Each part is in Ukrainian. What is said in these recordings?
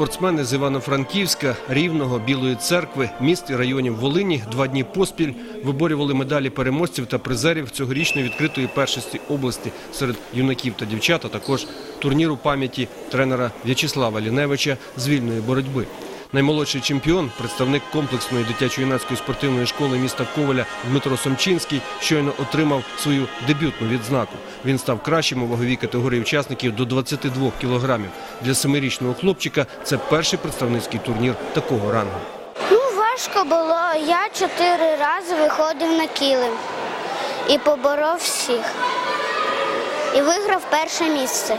спортсмени з Івано-Франківська, Рівного, Білої церкви, міст і районів Волині два дні поспіль виборювали медалі переможців та призерів цьогорічної відкритої першості області серед юнаків та дівчат, а також турніру пам'яті тренера В'ячеслава Ліневича з вільної боротьби. Наймолодший чемпіон, представник комплексної дитячо-юнацької спортивної школи міста Коваля Дмитро Сомчинський, щойно отримав свою дебютну відзнаку. Він став кращим у ваговій категорії учасників до 22 кілограмів. Для семирічного хлопчика це перший представницький турнір такого рангу. Ну, важко було. Я чотири рази виходив на килим і поборов всіх. І виграв перше місце.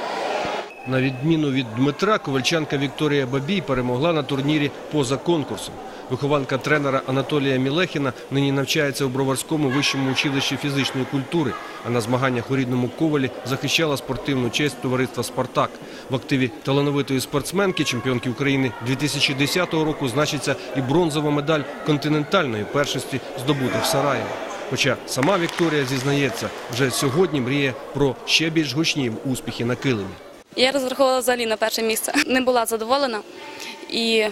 На відміну від Дмитра, ковальчанка Вікторія Бабій перемогла на турнірі поза конкурсом. Вихованка тренера Анатолія Мілехіна нині навчається у Броварському вищому училищі фізичної культури, а на змаганнях у рідному Ковалі захищала спортивну честь товариства «Спартак». В активі талановитої спортсменки, чемпіонки України 2010 року, значиться і бронзова медаль континентальної першості, здобута в Сараєві. Хоча сама Вікторія зізнається, вже сьогодні мріє про ще більш гучні успіхи на килимі. Я розраховувала взагалі на перше місце. Не була задоволена і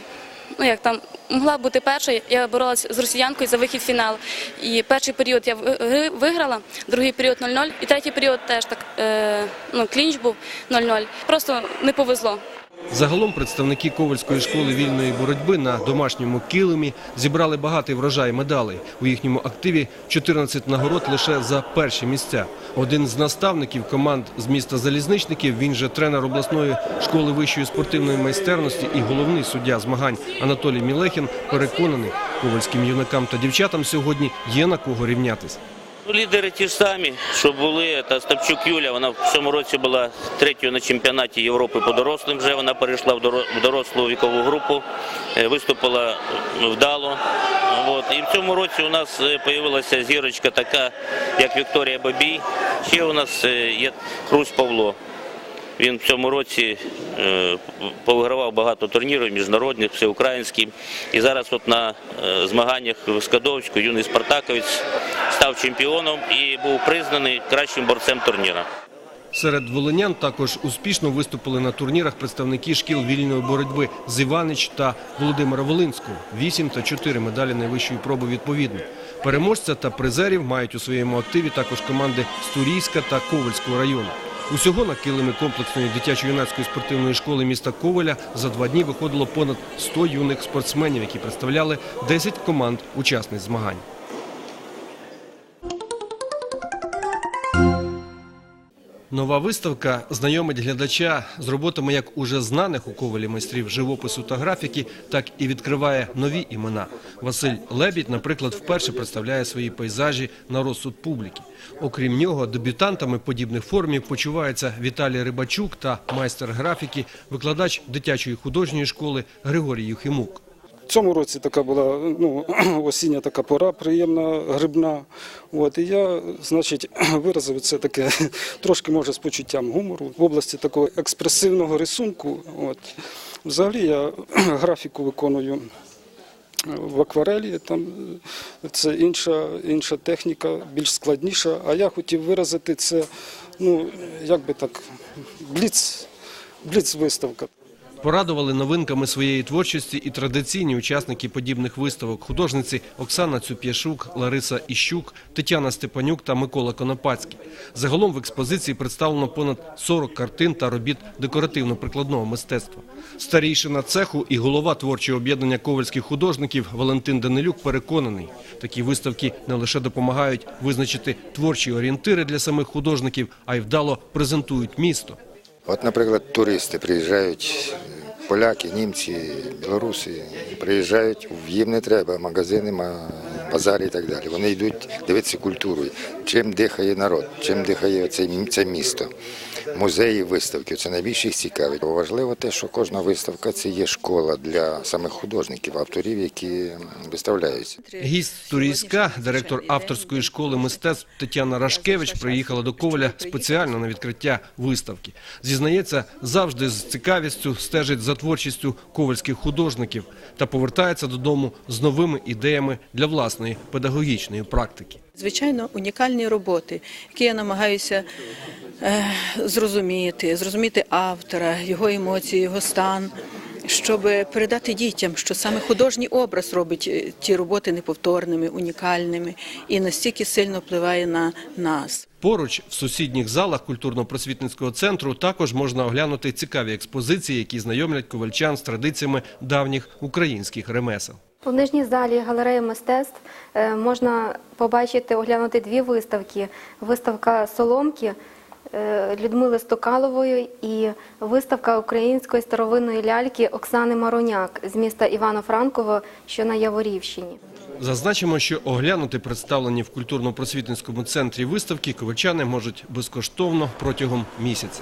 ну як там могла бути першою. Я боролася з росіянкою за вихід в фінал. І перший період я виграла, другий період 0-0, і третій період теж так е, ну, клінч був 0-0. Просто не повезло. Загалом представники Ковальської школи вільної боротьби на домашньому килимі зібрали багатий врожай медалей. У їхньому активі 14 нагород лише за перші місця. Один з наставників команд з міста Залізничників, він же тренер обласної школи вищої спортивної майстерності і головний суддя змагань Анатолій Мілехін переконаний, ковальським юнакам та дівчатам сьогодні є на кого рівнятись. Ну, Лідери ті ж самі, що були. Та Стапчук Юля, вона в цьому році була третьою на чемпіонаті Європи по дорослим. Вже вона перейшла в дорослу вікову групу, е, виступила е, вдало. От. І в цьому році у нас з'явилася зірочка така, як Вікторія Бабій. Ще у нас е, є Хрусь Павло. Він в цьому році е, повигравав багато турнірів міжнародних, всеукраїнських. І зараз от на е, змаганнях в Скадовську юний спартаковець став чемпіоном і був признаний кращим борцем турніра. Серед волинян також успішно виступили на турнірах представники шкіл вільної боротьби з Іванич та Володимира Волинського. Вісім та чотири медалі найвищої проби відповідно. Переможця та призерів мають у своєму активі також команди з Турійська та Ковальського району. Усього на килими комплексної дитячо-юнацької спортивної школи міста Коваля за два дні виходило понад 100 юних спортсменів, які представляли 10 команд учасниць змагань. Нова виставка знайомить глядача з роботами як уже знаних у ковалі майстрів живопису та графіки, так і відкриває нові імена. Василь Лебідь, наприклад, вперше представляє свої пейзажі на розсуд публіки. Окрім нього, дебютантами подібних формів почуваються Віталій Рибачук та майстер графіки, викладач дитячої художньої школи Григорій Юхимук. Цьому році така була ну, осіння така пора, приємна, грибна. От, і я, значить, виразив це таке трошки може з почуттям гумору в області такого експресивного рисунку. От. Взагалі я графіку виконую в акварелі, там це інша, інша техніка, більш складніша. А я хотів виразити це, ну, як би так, бліц, бліц виставка. Порадували новинками своєї творчості і традиційні учасники подібних виставок художниці Оксана Цюп'яшук, Лариса Іщук, Тетяна Степанюк та Микола Конопацький. Загалом в експозиції представлено понад 40 картин та робіт декоративно-прикладного мистецтва. Старійшина цеху і голова творчого об'єднання ковальських художників Валентин Данилюк переконаний, такі виставки не лише допомагають визначити творчі орієнтири для самих художників, а й вдало презентують місто. От, наприклад, туристи приїжджають, поляки, німці, білоруси, приїжджають, їм не треба магазини, базари і так далі. Вони йдуть дивитися культуру, чим дихає народ, чим дихає це, це місто. Музеї, виставки це найбільше їх цікавить. Важливо те, що кожна виставка це є школа для самих художників, авторів, які виставляються. Гість Турійська, директор авторської школи мистецтв Тетяна Рашкевич, приїхала до Коваля спеціально на відкриття виставки. Зізнається, завжди з цікавістю стежить за творчістю ковальських художників та повертається додому з новими ідеями для власної педагогічної практики. Звичайно, унікальні роботи, які я намагаюся е, зрозуміти, зрозуміти автора, його емоції, його стан, щоб передати дітям, що саме художній образ робить е, ті роботи неповторними, унікальними і настільки сильно впливає на нас. Поруч в сусідніх залах культурно-просвітницького центру також можна оглянути цікаві експозиції, які знайомлять ковальчан з традиціями давніх українських ремесел. У нижній залі галереї мистецтв е, можна побачити, оглянути дві виставки: виставка соломки е, Людмили Стокалової і виставка української старовинної ляльки Оксани Мароняк з міста Івано-Франково, що на Яворівщині. Зазначимо, що оглянути представлені в культурно-просвітницькому центрі виставки ковальчани можуть безкоштовно протягом місяця.